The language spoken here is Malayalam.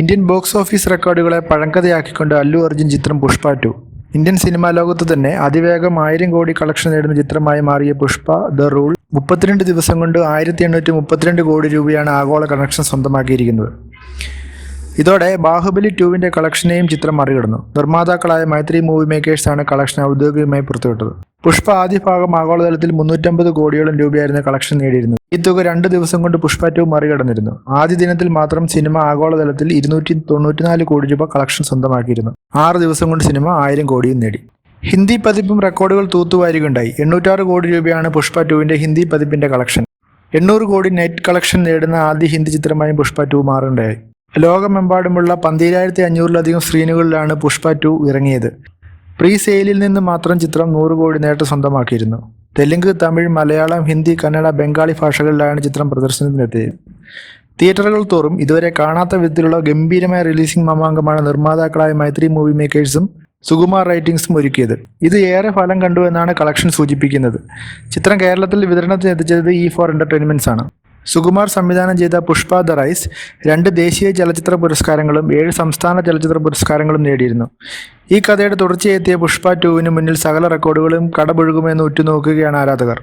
ഇന്ത്യൻ ബോക്സ് ഓഫീസ് റെക്കോർഡുകളെ പഴങ്കഥയാക്കിക്കൊണ്ട് അല്ലു അർജുൻ ചിത്രം പുഷ്പ ടു ഇന്ത്യൻ സിനിമാ ലോകത്ത് തന്നെ അതിവേഗം ആയിരം കോടി കളക്ഷൻ നേടുന്ന ചിത്രമായി മാറിയ പുഷ്പ ദ റൂൾ മുപ്പത്തിരണ്ട് ദിവസം കൊണ്ട് ആയിരത്തി എണ്ണൂറ്റി മുപ്പത്തിരണ്ട് കോടി രൂപയാണ് ആഗോള കണക്ഷൻ സ്വന്തമാക്കിയിരിക്കുന്നത്. ഇതോടെ ബാഹുബലി ടുവിന്റെ കളക്ഷനെയും ചിത്രം മറികടന്നു. നിർമ്മാതാക്കളായ മൈത്രി മൂവി മേക്കേഴ്സാണ് കളക്ഷൻ ഔദ്യോഗികമായി പുറത്തുവിട്ടത്. പുഷ്പ ആദ്യ ഭാഗം ആഗോളതലത്തിൽ മുന്നൂറ്റമ്പത് കോടിയോളം രൂപയായിരുന്നു കളക്ഷൻ നേടിയിരുന്നത്. ഈ തുക രണ്ട് ദിവസം കൊണ്ട് പുഷ്പ ടു മറികടന്നിരുന്നു. ആദ്യ ദിനത്തിൽ മാത്രം സിനിമ ആഗോളതലത്തിൽ ഇരുന്നൂറ്റി തൊണ്ണൂറ്റിനാല് കോടി രൂപ കളക്ഷൻ സ്വന്തമാക്കിയിരുന്നു. ആറ് ദിവസം കൊണ്ട് സിനിമ ആയിരം കോടിയും നേടി. ഹിന്ദി പതിപ്പും റെക്കോർഡുകൾ തൂത്തുവാരുകയുണ്ടായി എണ്ണൂറ്റാറ് കോടി രൂപയാണ് പുഷ്പ ടുവിന്റെ ഹിന്ദി പതിപ്പിന്റെ കളക്ഷൻ. എണ്ണൂറ് കോടി നെറ്റ് കളക്ഷൻ നേടുന്ന ആദ്യ ഹിന്ദി ചിത്രമായി പുഷ്പ ടു മാറുകയുണ്ടായി ലോകമെമ്പാടുമുള്ള പന്തിരായിരത്തി അഞ്ഞൂറിലധികം സ്ക്രീനുകളിലാണ് പുഷ്പ ടു ഇറങ്ങിയത്. പ്രീ സെയിലിൽ നിന്ന് മാത്രം ചിത്രം നൂറ് കോടി നേട്ടം സ്വന്തമാക്കിയിരുന്നു. തെലുങ്ക് തമിഴ് മലയാളം ഹിന്ദി കന്നഡ ബംഗാളി ഭാഷകളിലാണ് ചിത്രം പ്രദർശനത്തിനെത്തിയത്. തിയേറ്ററുകൾ തോറും ഇതുവരെ കാണാത്ത വിധത്തിലുള്ള ഗംഭീരമായ റിലീസിംഗ് മാമാങ്കമാണ് നിർമ്മാതാക്കളായ മൈത്രി മൂവി മേക്കേഴ്സും സുകുമാർ റൈറ്റിംഗ്സും ഒരുക്കിയത്. ഇത് ഏറെ ഫലം കണ്ടു എന്നാണ് കളക്ഷൻ സൂചിപ്പിക്കുന്നത്. ചിത്രം കേരളത്തിൽ വിതരണത്തിന് എത്തിച്ചത് ഇ ഫോർ എന്റർടൈൻമെന്റ്സ് ആണ്. സുകുമാർ സംവിധാനം ചെയ്ത പുഷ്പ ദ റൈസ് രണ്ട് ദേശീയ ചലച്ചിത്ര പുരസ്കാരങ്ങളും ഏഴ് സംസ്ഥാന ചലച്ചിത്ര പുരസ്കാരങ്ങളും നേടിയിരുന്നു. ഈ കഥയുടെ തുടർച്ചയെത്തിയ പുഷ്പ ടുവിന് മുന്നിൽ സകല റെക്കോർഡുകളും കടപുഴുകുമെന്ന് ഉറ്റുനോക്കുകയാണ് ആരാധകർ.